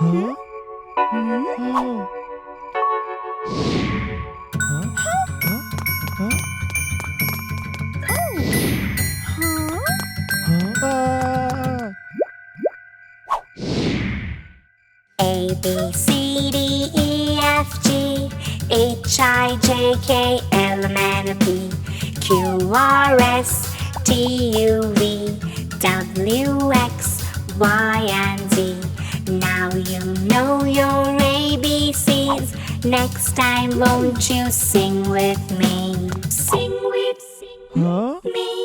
Huh? A B C D E F G H I J K L M N P Q R S T U V W X Y and Z now you know your ABCs. Next time, won't you sing with me? Sing with ฮะ me.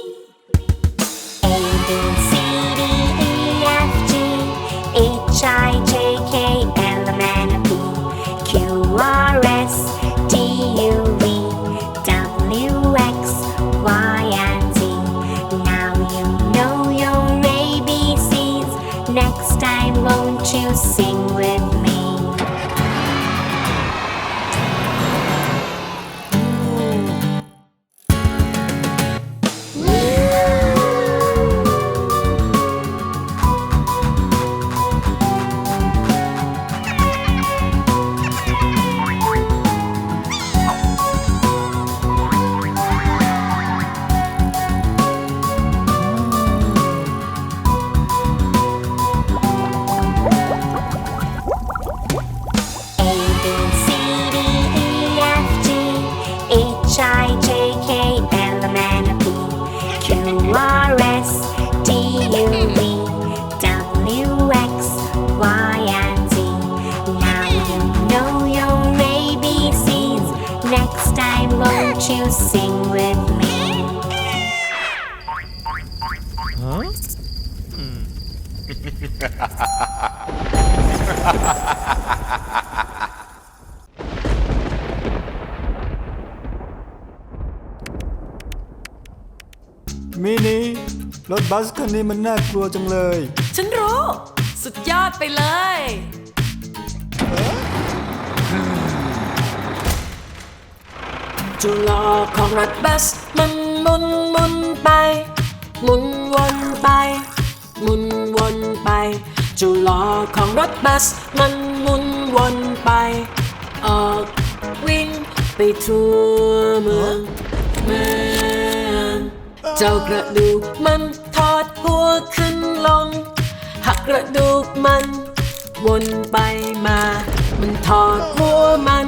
Time, won't you sing with me? ฮะมินิรถบัสคันนี้มันน่ากลัวจังเลย ฉันรู้ สุดยอดไปเลย จุลอของรถบัส มันหมุนหมุนไป หมุนวนไป หมุนวนไป จุลอของรถบัส มันหมุนวนไป ออกวิ่งไปทั่วเมืองเมืองเจ้ากระดูกมันทอดหัวขึ้นลง หักกระดูกมัน วนไปมา มันทอดหัวมัน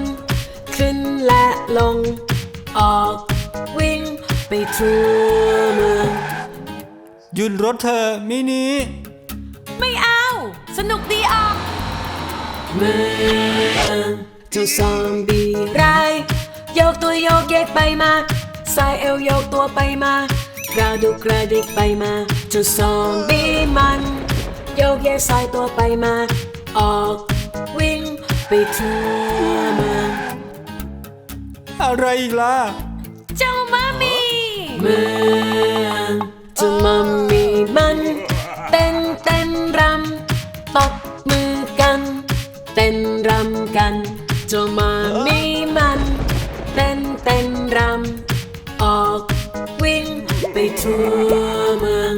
ขึ้นและลง ออกวิ่งไปทั่วเมืองหยุดรถเธอะมินิไม่เอา สนุกดีออก เมืองเจ้าซอมบี้ร้ายโยกตัวโยกเยกไปมาสายเอวโยกตัวไปมากระดุกกระดิกไปมาเจ้าซอมบี้มัน โยกเยกสายตัวไปมา ออกวิ่งไปทั่วเมือง อะไรอีกล่ะ เจ้ามามีเมืองเจ้ามามีมัน เต้นเต้นรำตบมือกัน เต้นรำกันเจ้ามามีมัน เต้นเต้นรำออกวิ่งไปทั่วเมือง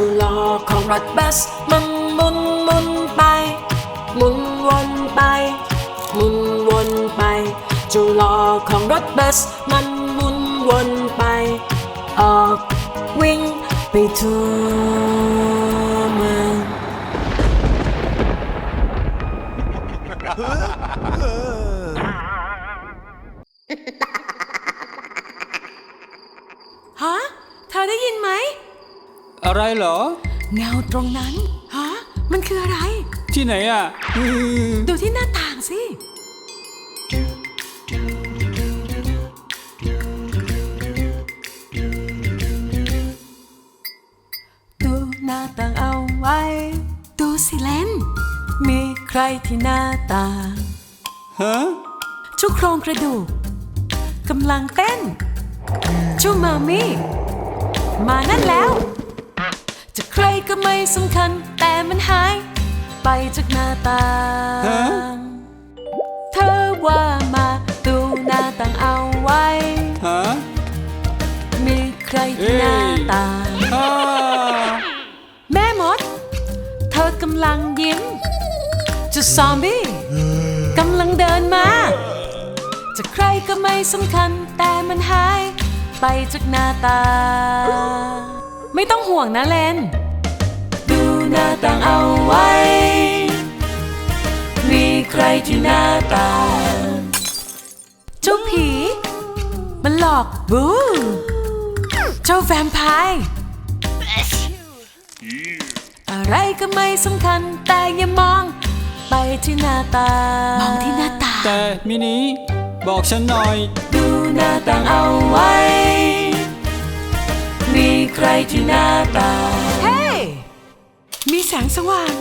จุลอของรถบัสมันหมุนหมุนไปหมุนวนไปหมุนวนไป จุลอของรถบัสมันหมุนวนไป ออกวิ่งไปทั่วเมืองฮะเธอได้ยินไหม อะไรเหรอ เงาตรงนั้น ฮะ มันคืออะไร ที่ไหนอะอืมดูที่หน้าต่างสิ ดูหน้าต่างเอาไว้ ดูสิเลนมีใครที่หน้าต่าง ฮะ ชุกโครงกระดูกกำลังเต้นชูมามี่มานั่นแล้วจะใคร ก็ไม่สำคัญ แต่มันหาย ไปจากหน้าต่าฮะงเธอว่ามาดูหน้าต่างเอาไว้ใครที่หน้าตาอ่า แม่มด เธอกำลังยิ้มเจะซอมบี้กำลังเดินมา จะใครก็ไม่สำคัญ แต่มันหาย ไปจากหน้าตา ไม่ต้องห่วงนะเลนดู หน้าต่างเอาไว้ มีใครที่หน้าตาเจ้าผี มันหลอกบูเจ้าแวมไพร์อะไรก็ไม่สำคัญแต่อย่ามอง ไปที่หน้าตามองที่หน้าตาแต่มินิบอกฉันหน่อย ดูหน้าต่างเอาไว้ มีใครที่หน้าตาเฮ้มี แสงสว่าง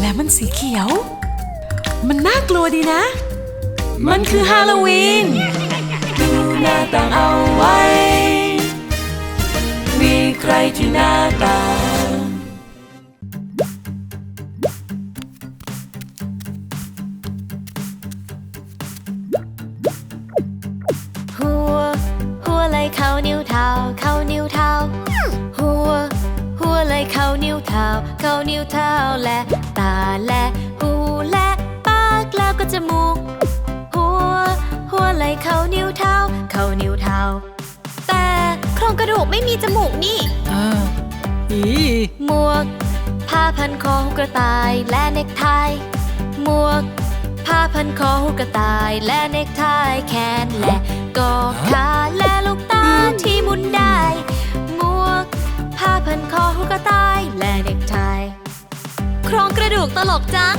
และมันสีเขียว มันน่ากลัวดีนะ มันคือฮาโลวีนดูหน้าต่างเอาไว้ มีใครที่หน้าตาหัว หัวไหลเข้านิ้วเท้า เข้านิ้วเท้า เข้านิ้วเท้า เข้านิ้วเท้าและตาและหูและปากแล้วก็จมูก หัว หัวไหลเข้านิ้วเท้า เข้านิ้วเท้า แต่โครงกระดูกไม่มีจมูกนี่อ่าอีหมวก ผ้าพันคอหูกระต่ายและเนกไท หมวก ผ้าพันคอหูกระต่ายและเนกไทแขนและก็ขาและลูกตาที่หมุนได้หมวกผ้า พันคอหูกระต่ายและเนกไทโครงกระดูกตลกจัง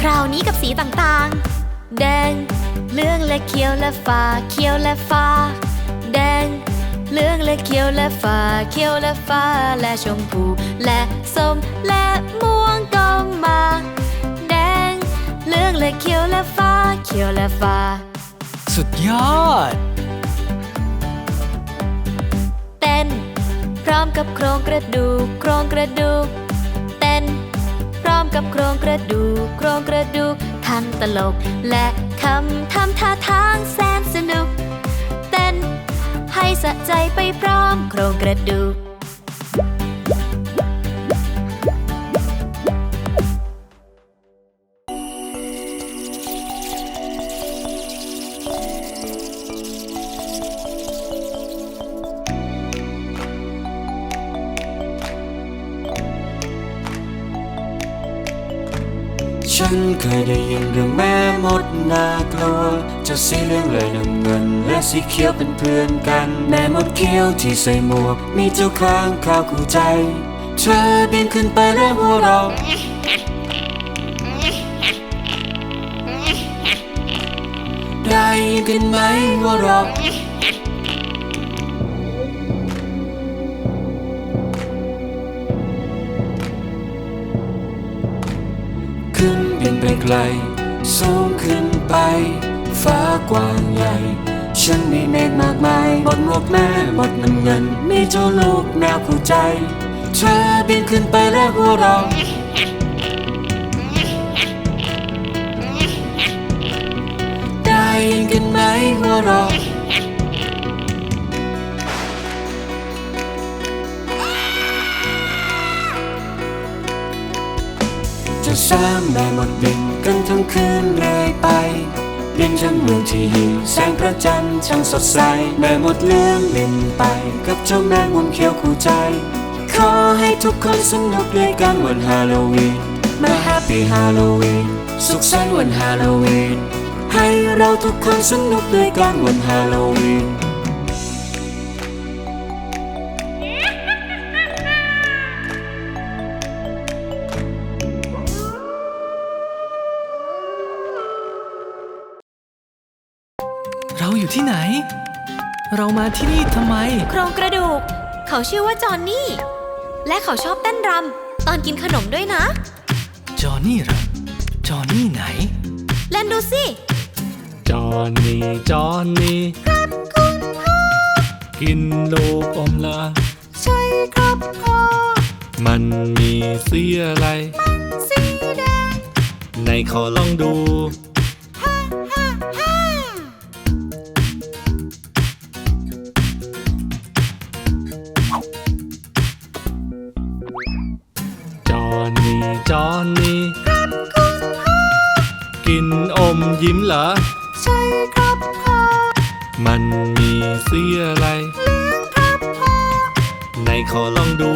คราวนี้กับสีต่างๆ แดงเหลืองและเขียวและฟ้าเขียวและฟ้า แดงเหลืองและเขียวและฟ้าเขียวและฟ้าและชมพูและส้มและม่วงก็มา แดงเหลืองและเขียวและฟ้าเขียวและฟ้า สุดยอด ร้อมกับโครงกระดูก โครงกระดูก เต้น พร้อมกับโครงกระดูก โครงกระดูกทันตลก และคำทำท่าทางแสนสนุก เต้น ให้สะใจไปพร้อมโครงกระดูก เคยได้ยินเรื่องแม่มดน่ากลัวจะสีเหลืองเลยน้ำเงิน และสีเขียวเป็นเพื่อนกัน แม่มดเขียวที่ใส่หมวก มีเจ้าข้างข้าวคู่ใจ เธอบินขึ้นไปและหัวเราะได้ยินกันไหมหัวเราะ ลสูงขึ้นไป ฟ้ากว้างใหญ่ ฉันมีเมฆมากมายบนหมวกแม่หมดน้ำเงิน มีเจ้าลูกแมวคู่ใจ เธอบินขึ้นไปและหัวเราะได้ยินกันไหมหัวเราะจะสามแม่หมดบิน กันทั้งคืนเลยไปบินจากเมืองที่หิวแสงพระจันทร์ช่างสดใส แม่หมดเรื่องบินไป กับเจ้าแมงมุมเขียวคู่ใจ ขอให้ทุกคนสนุกด้วยกันวันฮาโลวีนมาแฮปปี้ฮาโลวีนสุขสันต์วันฮาโลวีนให้เราทุกคนสนุกด้วยกันวันฮาโลวีน เรามาที่นี่ทำไม โครงกระดูก เขาชื่อว่าจอห์นนี่ และเขาชอบเต้นรำตอนกินขนมด้วยนะ จอห์นนี่เหรอจอห์นนี่ไหน เล่นดูสิ จอห์นนี่จอห์นนี่ครับคุณพ่อ กินลูกอมละใช่ครับพ่อ มันมีสีอะไร สีแดง ในขอลองดู ยิ้มเหรอ ใช่ครับพ่อมันมีสีอะไร เหลืองครับพ่อ ไหนขอลองดู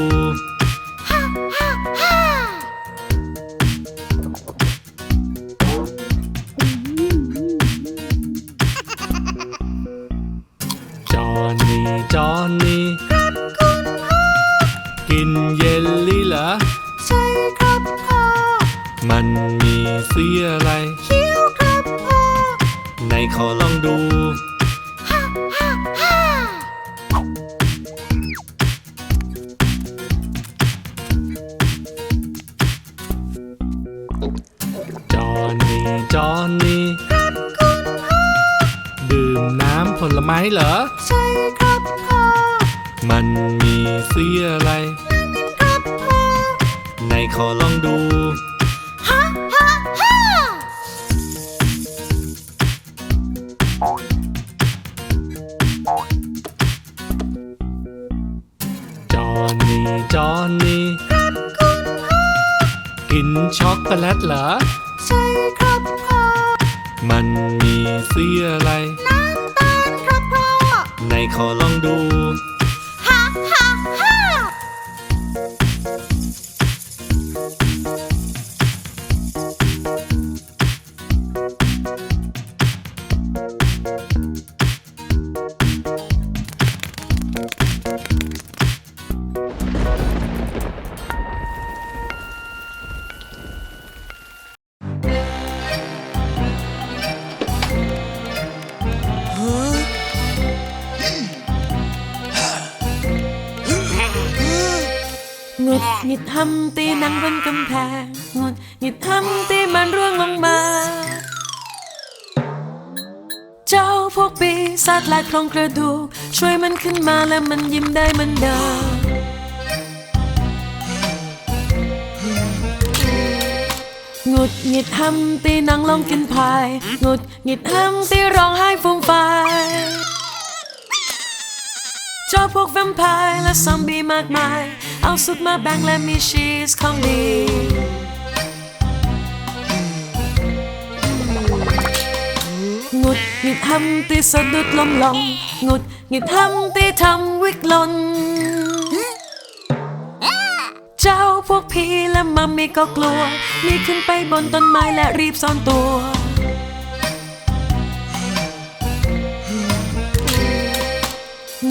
มันมีสีอะไรน้ำมันครับพ่อไหนขอลองดู ทำตีหนังบนกำแพงหงุดหงิดทำตีมันร่วงลงมา เจ้าพวกปีศาจลายโครงกระดูก ช่วยมันขึ้นมาและมันยิ้มได้มือนเดิมหงุดหงิดทำตีหนังลองกินพายหงุดหงิดทำตีร้องไห้ฟูมไฟายเจ้าพวกแวมไพร์และซอมบี้มากมาย เอาซุปมาแบ่งและมีชีสของดีงุดหงิดทำตีสะดุดลมลงงุดหงิดทำตีทำวิกลน เจ้าพวกพี่และมัมมี่ก็กลัวหนีขึ้นไปบนต้นไม้และรีบซ่อนตัว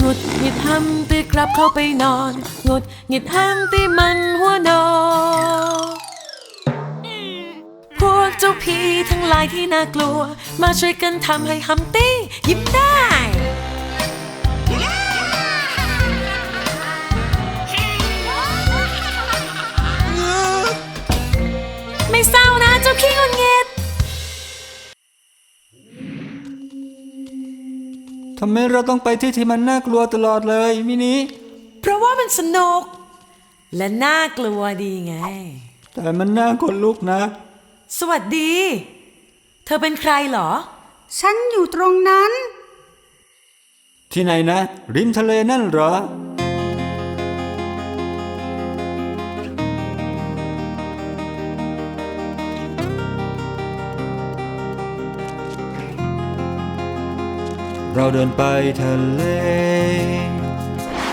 งุดหงิดทำต กลับเข้าไปนอน งดหงิดทำตีมันหัวโนพวกเจ้าผีทั้งหลายที่น่ากลัว มาช่วยกันทำให้ฮัมตี้ยิ้มได้ไม่เศร้านะเจ้าขี้งุนงิดำไมเราต้องไปที่ที่มันน่ากลัวตลอดเลยมินิเพราะว่ามันสนุก และน่ากลัวดีไง แต่มันน่าขนลุกนะ สวัสดี เธอเป็นใครเหรอ ฉันอยู่ตรงนั้น ที่ไหนนะ ริมทะเลนั่นเหรอ เราเดินไปทะเล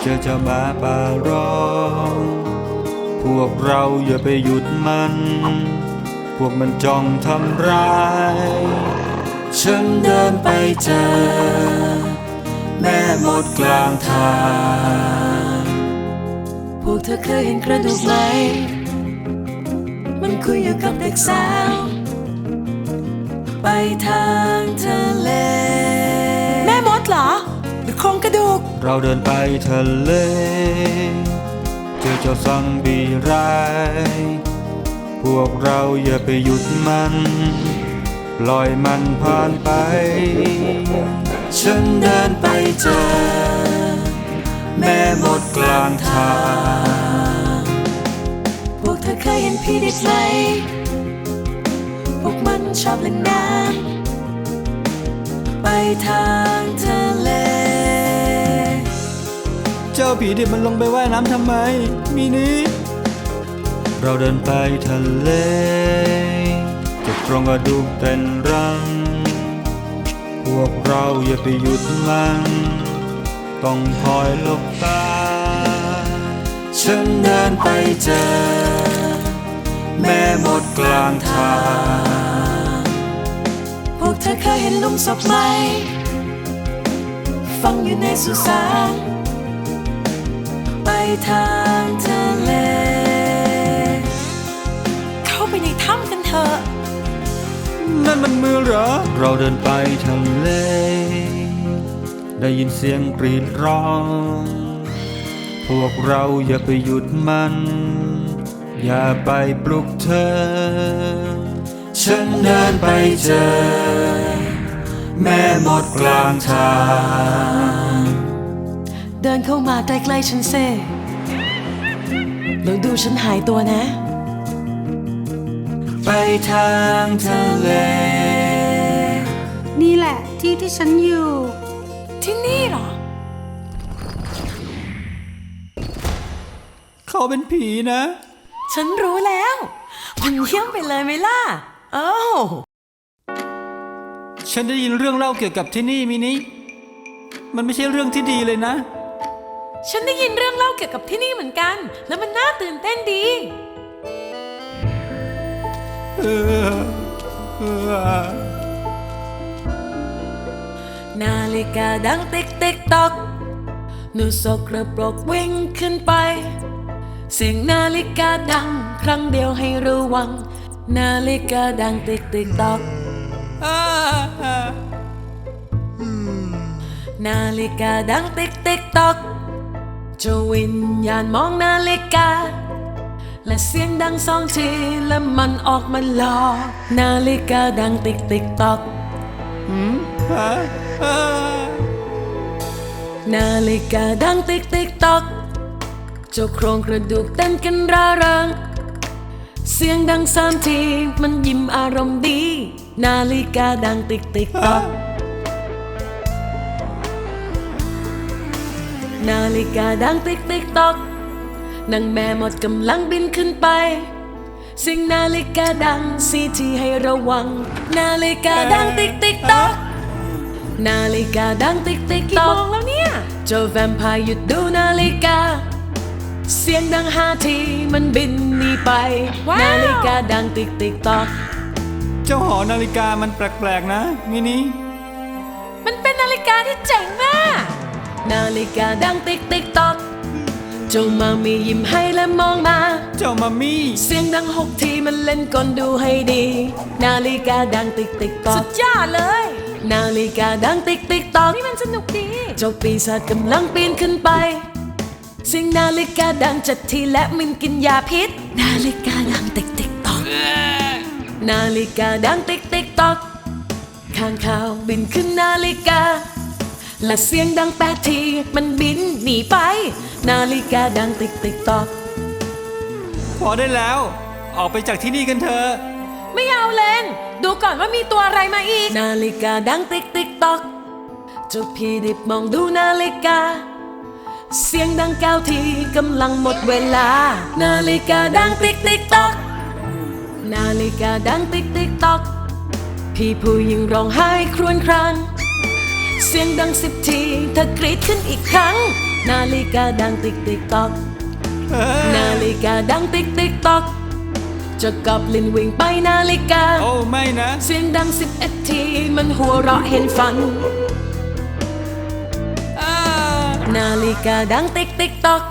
เจอเจ้าหมาป่าร้อง พวกเราอย่าไปหยุดมัน พวกมันจ้องทำร้าย ฉันเดินไปเจอ แม่หมดกลางทาง พวกเธอเคยเห็นกระดูกไหม มันคุยอยู่กับเด็กสาว ไปทางทะเล ก เราเดินไปทะเล เจอเจ้าซังบีร้าย พวกเราอย่าไปหยุดมัน ปล่อยมันผ่านไป ฉันเดินไปเจอ แม่หมดกลางทาง พวกเธอเคยเห็นพี่ด็กไหม พวกมันชอบเล่นน้ำไปทางทะเล จ้าผีดิบมันลงไปว่ายน้ำทำไมมินิเราเดินไปทะเลเก็บโครงกระดูกเต้นรัง พวกเราอย่าไปหยุดมัน ต้องคอยหลบตา ฉันเดินไปเจอ แม่หมดกลางทาง พวกเธอเคยเห็นลุมศพไหม ฟังอยู่ในสุสาน ไปทางทะเล เข้าไปในถ้ำกันเถอะ นั่นมันมือเหรอ เราเดินไปทะเล ได้ยินเสียงกรีดร้อง พวกเราอย่าไปหยุดมัน อย่าไปปลุกเธอ ฉันเดินไปเจอ แม่หมดกลางทาง เดินเข้ามาใกล้ๆฉันเซ่แล้วดูฉันหายตัวนะ ไปทางทะเล นี่แหละที่ที่ฉันอยู่ ที่นี่เหรอ เขาเป็นผีนะ ฉันรู้แล้ว มันเยี่ยมไปเลยไหมล่ะ เอ้า ฉันได้ยินเรื่องเล่าเกี่ยวกับที่นี่มินิ มันไม่ใช่เรื่องที่ดีเลยนะ ฉันได้ยินเรื่องเล่าเกี่ยวกับที่นี่เหมือนกัน แล้วมันน่าตื่นเต้นดี นาฬิกาดังติ๊กติ๊กตอกหนูสกระปรกวิ่งขึ้นไป เสียงนาฬิกาดัง ครั้งเดียวให้ระวัง นาฬิกาดังติ๊กติ๊กตอกนาฬิกาดังติ๊กติ๊กตอก เจะวิญญาณมองนาฬิกา และเสียงดังสองทีและมันออกมาหลอกนาฬิกาดังติ๊กติ๊กตอกนาฬิกาดังติ๊กติ๊กตอกเจ้าโครงกระดูกเต้นกันร่าเริงเสียงดังสามทีมันยิ้มอารมณ์ดี นาฬิกาดังติ๊กติ๊กตอก นาฬิกาดังติ๊กติ๊กตอกนางแม่หมดกำลังบินขึ้นไปเสียงนาฬิกาดังสีทีให้ระวัง นาฬิกาดังติ๊กติ๊กตอกนาฬิกาดังติ๊กติ๊กตอกแล้วเนี่ยเจ้าแวมไพร์หยุดดูนาฬิกา เสียงดังห้าทีมันบินหนีไปนาฬิกาดังติ๊กติ๊กตอก เจ้าหอนาฬิกามันแปลกๆนะมินิมันเป็นนาฬิกาที่เจ๋งมาก นาฬิกาดังติ๊กติ๊กตอกเจ้ามามียิ้มให้และมองมา เจ้ามามี่เสียงดังหกทีมันเล่นกลดูให้ดี นาฬิกาดังติ๊กติ๊กตอกสุดยอดเลย นาฬิกาดังติ๊กติ๊กตอกนี่มันสนุกดี เจ้าปีศาจกำลังปีนขึ้นไปเสียงนาฬิกาดังจัดทีและมินกินยาพิษ นาฬิกาดังติ๊กติ๊กตอกนาฬิกาดังติ๊กติ๊กตอกข้างข่าวบินขึ้นนาฬิกา และเสียงดังแปดที มันบินหนีไป นาฬิกาดังติ๊กติ๊กตอกพอได้แล้ว ออกไปจากที่นี่กันเถอะไม่เอาเลนดูก่อนว่ามีตัวอะไรมาอีก นาฬิกาดังติ๊กติ๊กตอกเจ้าพี่ดิบมองดูนาฬิกา เสียงดังเก้าทีกำลังหมดเวลา นาฬิกาดังติ๊กติ๊กตอก นาฬิกาดังติ๊กติ๊กตอก พี่ผู้หญิงร้องไห้ครวญคราง เสียงดังสิบทีเธอกรีดขึ้นอีกครั้ง นาฬิกาดังติ๊กติ๊กตอก นาฬิกาดังติ๊กติ๊กตอกเจะกับลินวิ่งไปนาฬิกา โอ้ไม่นะ เสียงดังสิบเอ็ดทีมันหัวเราะเห็นฝัน นาฬิกาดังติ๊กติ๊กตอก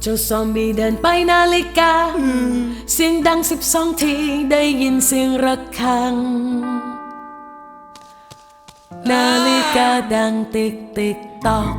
เจ้าซอมบี้เดินไปนาฬิกา เสียงดังสิบสองทีได้ยินเสียงระฆัง นาฬิกาดังติ๊กติ๊กตอก